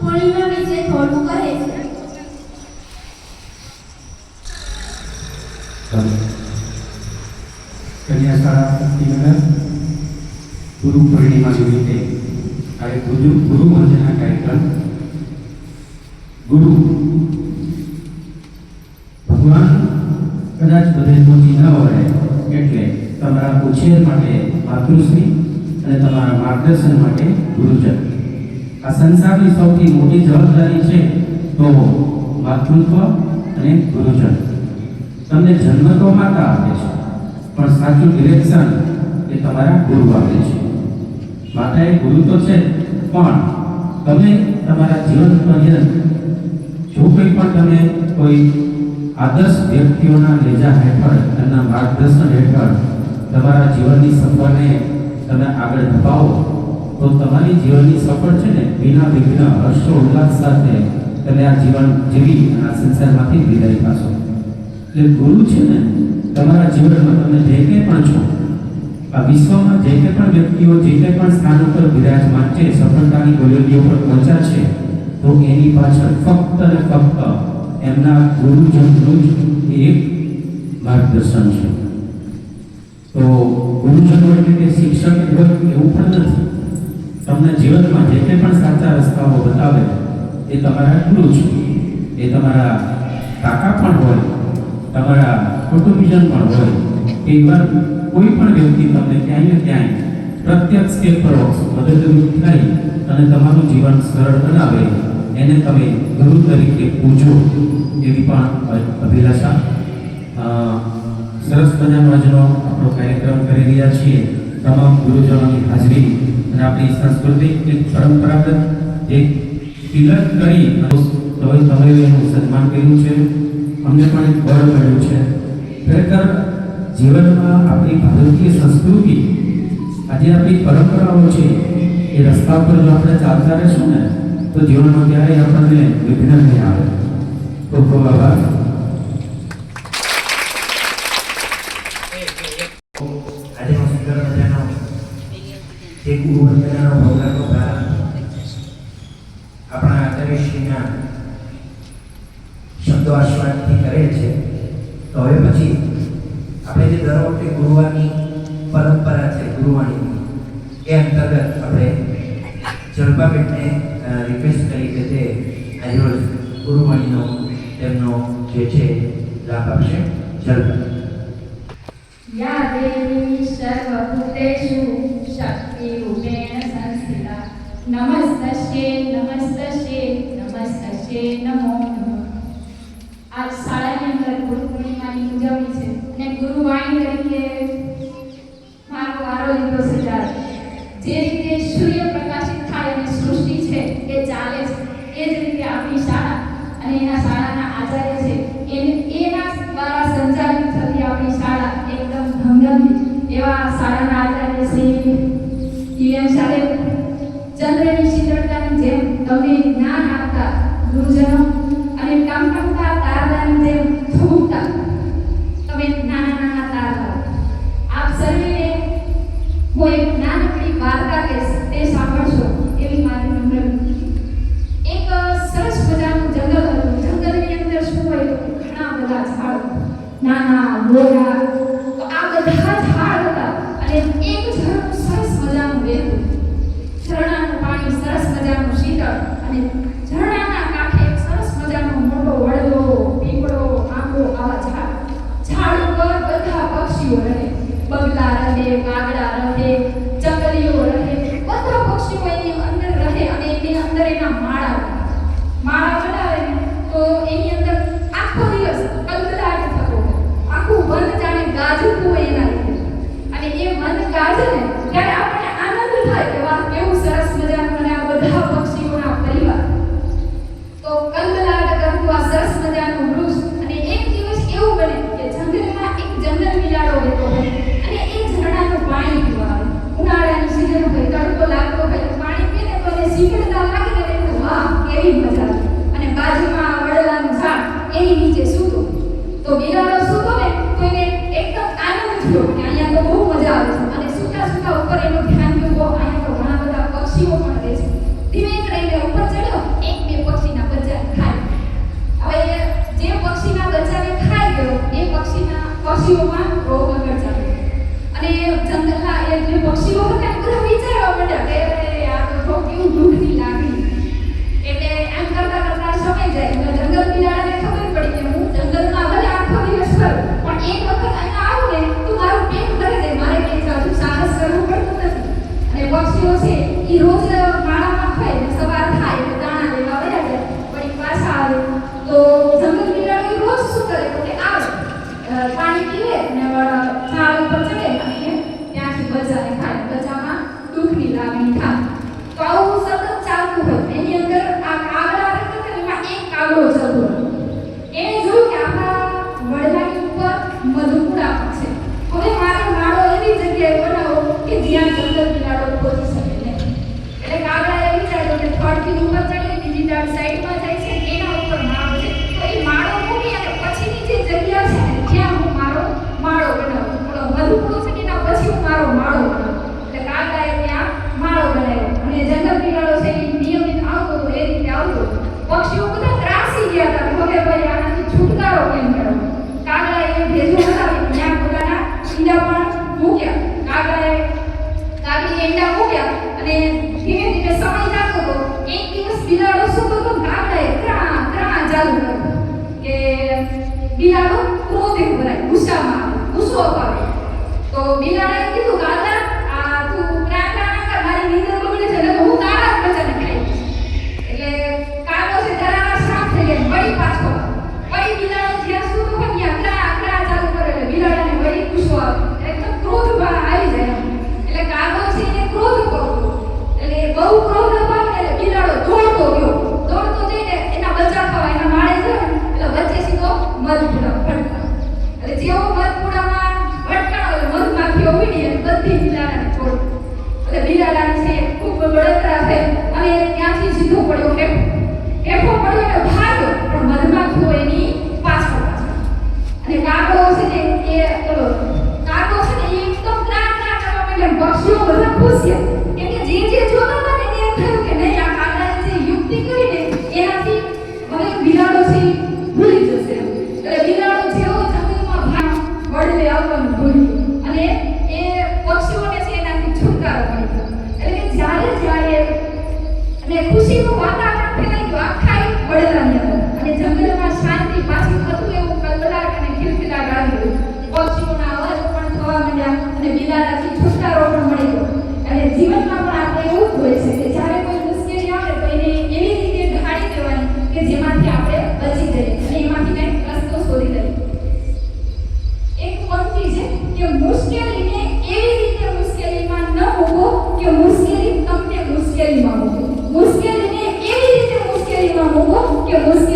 પૂર્ણિમા વિશે ગુરુ પૂર્ણિમા નિમિત્તે આજે ગુરુ ગુરુ વંદના કાર્યક્રમ. ગુરુ, ભગવાન કદાચ બધે પહોંચી ન વળે એટલે તમારા ઉછેર માટે માતૃશ્રી અને તમારા માર્ગદર્શન માટે ગુરુજન. આ સંસારની સૌથી મોટી જવાબદારી છે તો માતૃત્વ અને ગુરુજન. તમને જન્મ તો માતા આપે છે, પણ સાચું ડિરેક્શન એ તમારા ગુરુ આપે છે. માતા એ ગુરુ તો છે, પણ તમે તમારા જીવન પર્યંત જો કોઈ પણ તમે કોઈ આદર્શ વ્યક્તિઓના લેજા હેઠળ એમના માર્ગદર્શન હેઠળ તમારા જીવનની સફરને તમે આગળ ધપાવો તો તમારી જીવનની સફળ છે ને, વિના વિઘ્ન, હર્ષો, ઉલ્લાસ સાથે તમે આ જીવન જીવી આ સંસારમાંથી વિદાય પાછો. એટલે ગુરુ છે ને, તમારા જીવનમાં તમે જે કંઈ પણ છો, આ વિશ્વમાં જે કંઈ પણ વ્યક્તિઓ, જે કંઈ પણ સ્થાન ઉપર વિરાજમાન છે, સફળતાની ગોલીઓ પર પહોંચ્યા છે, તો એની પાછળ ફક્ત અને ફક્ત એમના ગુરુજનનું જ એક માર્ગદર્શન છે. તો ગુરુજનો એટલે કે શિક્ષક એવું પણ નથી. તમને જીવનમાં જે તે પણ સાચા રસ્તાઓ બતાવે, એ તમારા ગુરુ છે. એ તમારા કાકા પણ હોય, તમારા કુટુંબીજન પણ હોય એવા કોઈ પણ વ્યક્તિ તમને ક્યાંય ને ક્યાંય પ્રત્યક્ષ કે પરોક્ષ મદદરૂપ થઈ અને તમારું જીવન સરળ બનાવે, એને તમે ગુરુ તરીકે પૂજો એવી પણ અભિલાષા. સરસ મજાનો આજનો આપણો કાર્યક્રમ કરી રહ્યા છીએ. તમામ ગુરુજનોની હાજરી અને આપણી સાંસ્કૃતિક એક પરંપરાગત, એક પિલર કરી તમે એનું સન્માન કર્યું છે. અમને પણ એક બળ મળ્યું છે. ખરેખર જીવનમાં આપણી ભારતીય સંસ્કૃતિ, આજે આપણી પરંપરાઓ છે, એ રસ્તા પર જો આપણે ચાલતા રહેશું ને, તો જીવનમાં ક્યારેય આપણને વિઘ્ન નહીં આવે. ખૂબ ખૂબ આભાર. ગુરુવંદનાનો ભવનાનો પ્રારંભ આપણા આચાર્યશ્રીના શબ્દો આસ્વાદથી કરેલ છે તો હવે પછી આપણે જે દર વખતે ગુરુવાની પરંપરા છે ગુરુવાણીની એ અંતર્ગત આપણે જળપાબેનને રિક્વેસ્ટ કરી કે તે આજરોજ ગુરુવાણીનો તેમનો જે છે લાભ આપશે જળપા યા દેવી સર્વભૂતેષુ શક્તિ રૂપેણ સંસ્થિતા નમસ્તશ્ય નમસ્તશ્ય નમસ્તશ્ય નમો આજ શાળાની અંદર ગુરુ ઉજવણી છે અને ગુરુવાણી તરીકે મારો વારો લીધો સિદ્ધાર્થ જે રીતે સૂર્ય પ્રકાશિત થાય અને સૃષ્ટિ છે એ ચાલે છે એ જ રીતે આપણી શાળા અને એના શાળાના આચાર્ય છે એને એના દ્વારા સંચાલિત થતી આપણી શાળા એકદમ ધમધમતી એવા શાળા તમને જ્ઞાન આપતા ગુરુજનો અને ટમટમતા તારદાન જેમ ધૂમતા તમે નાના નાના તારલા આપ સર્વે એક નાનકડી વાર્તા કે તે સાંભળશો એવી મારી નમ્ર એક સરસ મજાનું જંગલ હતું. જંગલની અંદર શું હોય ઘણા બધા ઝાડ. નાના મોટા સાઈડમાં જાય છે, એના ઉપર માળો છે. તો એ માળો મૂકી અને પછીની જે જગ્યા છે ને હું મારો માળો બનાવું. થોડો વધુ પડો એના પછી મારો માળો એટલે કાકાએ ત્યાં માળો બનાવ્યો. અને જંગલ બિલાડો છે, એ આવતો હતો એ રીતે આવતો. પક્ષીઓ બધા ત્રાસી ગયા હતા. હવે ભાઈ આનાથી છુટકારો કેમ કરવો કાગડાએ એ ભેજું બનાવી ત્યાં પોતાના ઈંડા પણ મૂક્યા. કાગડાએ કાગડી ઈંડા મૂક્યા અને Mira, Ale ja mam w કે મુશ્કેલીને એવી રીતે મુશ્કેલીમાં ન મૂકો કે મુશ્કેલી તમને મુશ્કેલીમાં મૂકે. મુશ્કેલીને એવી રીતે મુશ્કેલીમાં મૂકો કે મુશ્કેલી